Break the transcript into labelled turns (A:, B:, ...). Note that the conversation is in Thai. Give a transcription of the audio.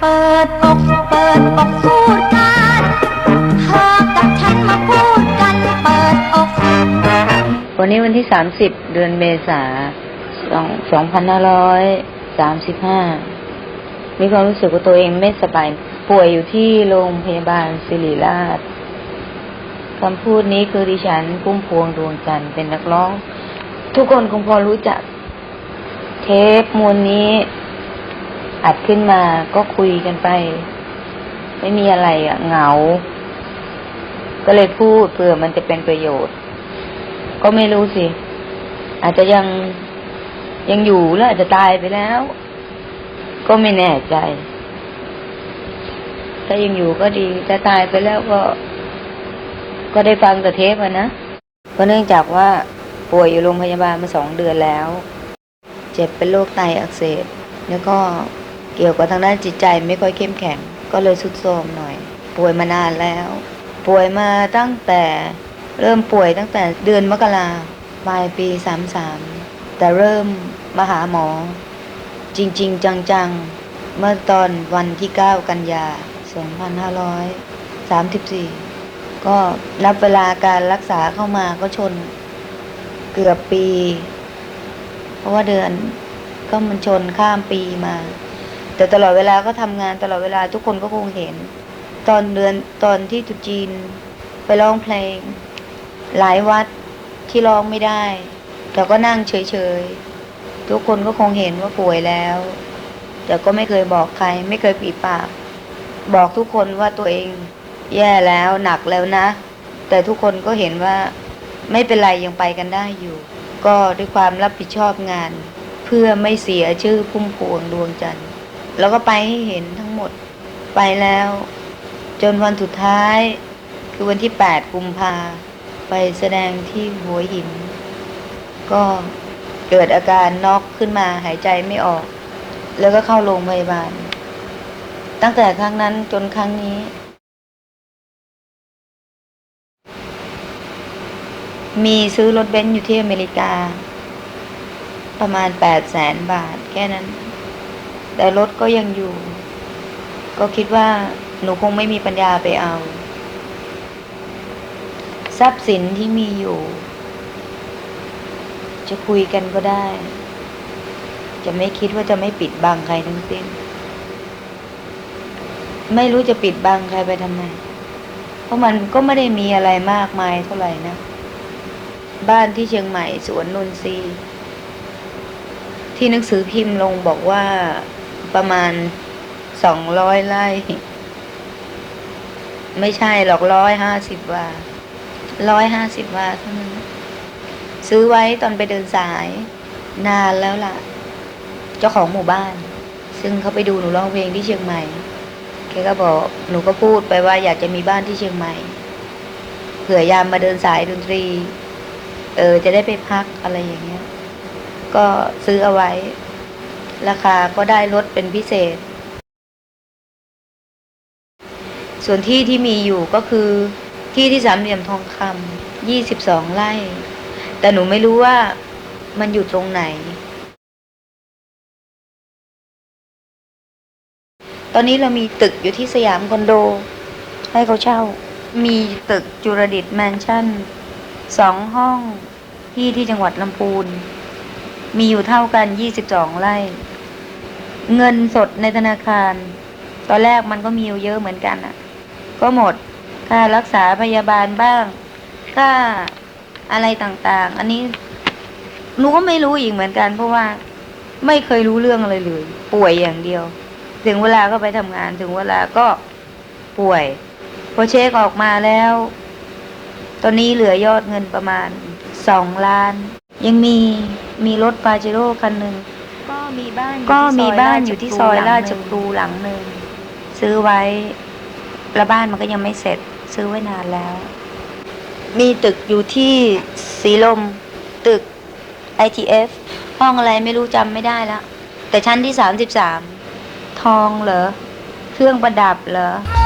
A: เปิดอกเปิดอกพูดกันเธอกับฉันมาพูดกัน เปิดอก
B: วันนี้วันที่สามสิบเดือนเมษาสองสองพันห้าร้อยสามสิบห้ามีความรู้สึกว่าตัวเองไม่สบาย ป่วยอยู่ที่โรงพยาบาลศิริราชคำพูดนี้คือดิฉันพุ่มพวงดวงจันทร์เป็นนักร้อง ทุกคนคงพอรู้จัก เทปมวลนี้ อัดขึ้นมาก็คุยกันไป ไม่มีอะไรอะ่ะเหงา ก็เลยพูดเผื่อมันจะเป็นประโยชน์ ก็ไม่รู้สิ อาจจะยังยังอยู่แล้วอาจจะตายไปแล้ว ก็ไม่แน่ใจ ถ้ายังอยู่ก็ดีถ้าตายไปแล้วก็ ก็ได้ฟังแต่เทปอะนะ เพราะเนื่องจากว่าป่วยอยู่โรงพยาบาลมาสองเดือนแล้ว เจ็บเป็นโรคไตอักเสบแล้วก็ เกี่ยวกับทางด้านจิตใจไม่ค่อยเข้มแข็ง ก็เลยสุดโทรมหน่อย ป่วยมานานแล้ว ป่วยมาตั้งแต่เริ่มป่วยตั้งแต่เดือนมกราปลายปีสามสามแต่เริ่มมาหาหมอ จริง ๆ จัง ๆ เมื่อตอนวันที่ 9 กันยา 2534 ก็นับเวลาการรักษาเข้ามาก็ชนเกือบปี เพราะว่าเดือนก็มันชนข้ามปีมา แต่ตลอดเวลาก็ทำงานตลอดเวลาทุกคนก็คงเห็น ตอนเดือนตอนที่จุจีนไปร้องเพลง หลายวัดที่ร้องไม่ได้ แต่ก็นั่งเฉยๆ ทุกคนก็คงเห็นว่าป่วยแล้ว แต่ก็ไม่เคยบอกใคร ไม่เคยปีปาก บอกทุกคนว่าตัวเอง แย่แล้วหนักแล้วนะ แต่ทุกคนก็เห็นว่าไม่เป็นไรยังไปกันได้อยู่ ก็ด้วยความรับผิดชอบงาน เพื่อไม่เสียชื่อพุ่มพวงดวงจันทร์ แล้วก็ไปให้เห็นทั้งหมด ไปแล้ว จนวันสุดท้าย คือวันที่ 8 กุมภาไปแสดงที่หัวหิน ก็เกิดอาการน็อกขึ้นมาหายใจไม่ออก แล้วก็เข้าโรงพยาบาล ตั้งแต่ครั้งนั้นจนครั้งนี้ มีซื้อรถเบนซ์อยู่ที่อเมริกา ประมาณแปดแสนบาทแค่นั้น แต่รถก็ยังอยู่ ก็คิดว่าหนูคงไม่มีปัญญาไปเอา ทรัพย์สินที่มีอยู่ จะคุยกันก็ได้ จะไม่คิดว่าจะไม่ปิดบังใครทั้งสิ้น ไม่รู้จะปิดบังใครไปทำไม เพราะมันก็ไม่ได้มีอะไรมากมายเท่าไหร่นะ บ้านที่เชียงใหม่สวนนนทรีที่หนังสือพิมพ์ลงบอกว่า ประมาณสองร้อยไร่ ไม่ใช่หรอกร้อยห้าสิบวาร้อยห้าสิบวาเท่านั้น ซื้อไว้ตอนไปเดินสาย นานแล้วล่ะ เจ้าของหมู่บ้าน ซึ่งเขาไปดูหนูร้องเพลงที่เชียงใหม่แกก็บอกหนูก็พูดไปว่าอยากจะมีบ้านที่เชียงใหม่เผื่อยามมาเดินสายดนตรี เออ จะได้ไปพักอะไรอย่างเงี้ย ก็ซื้อเอาไว้ ราคาก็ได้ลดเป็นพิเศษ ส่วนที่ที่มีอยู่ก็คือที่ที่สามเหลี่ยมทองคำยี่สิบสองไร่ แต่หนูไม่รู้ว่ามันอยู่ตรงไหน ตอนนี้เรามีตึกอยู่ที่สยามคอนโด ให้เขาเช่า มีตึกจุรดิตแมนชั่นสองห้องที่ที่จังหวัดลำพูน มีอยู่เท่ากัน22ไร่ เงินสดในธนาคาร ตอนแรกมันก็มีอยู่เยอะเหมือนกันอะก็หมด ค่ารักษาพยาบาลบ้าง ค่าอะไรต่างๆ อันนี้หนูก็ไม่รู้อีกเหมือนกัน เพราะว่าไม่เคยรู้เรื่องอะไรเลย ป่วยอย่างเดียว ถึงเวลาก็ไปทำงาน ถึงเวลาก็ป่วย พอเช็คออกมาแล้ว ตอนนี้เหลือยอดเงินประมาณสองล้าน ยังมีมีรถปาเจโร่คันหนึ่ง
A: ก็มีบ้าน
B: ก็มีบ้านอยู่ที่ซอยราชครูหลังหนึ่งซื้อไว้ แล้วบ้านมันก็ยังไม่เสร็จ ซื้อไว้นานแล้ว มีตึกอยู่ที่สีลม ตึก ITF ห้องอะไรไม่รู้จำไม่ได้แล้ว แต่ชั้นที่สามสิบสามทองเหรอ เครื่องประดับเหรอ
A: มั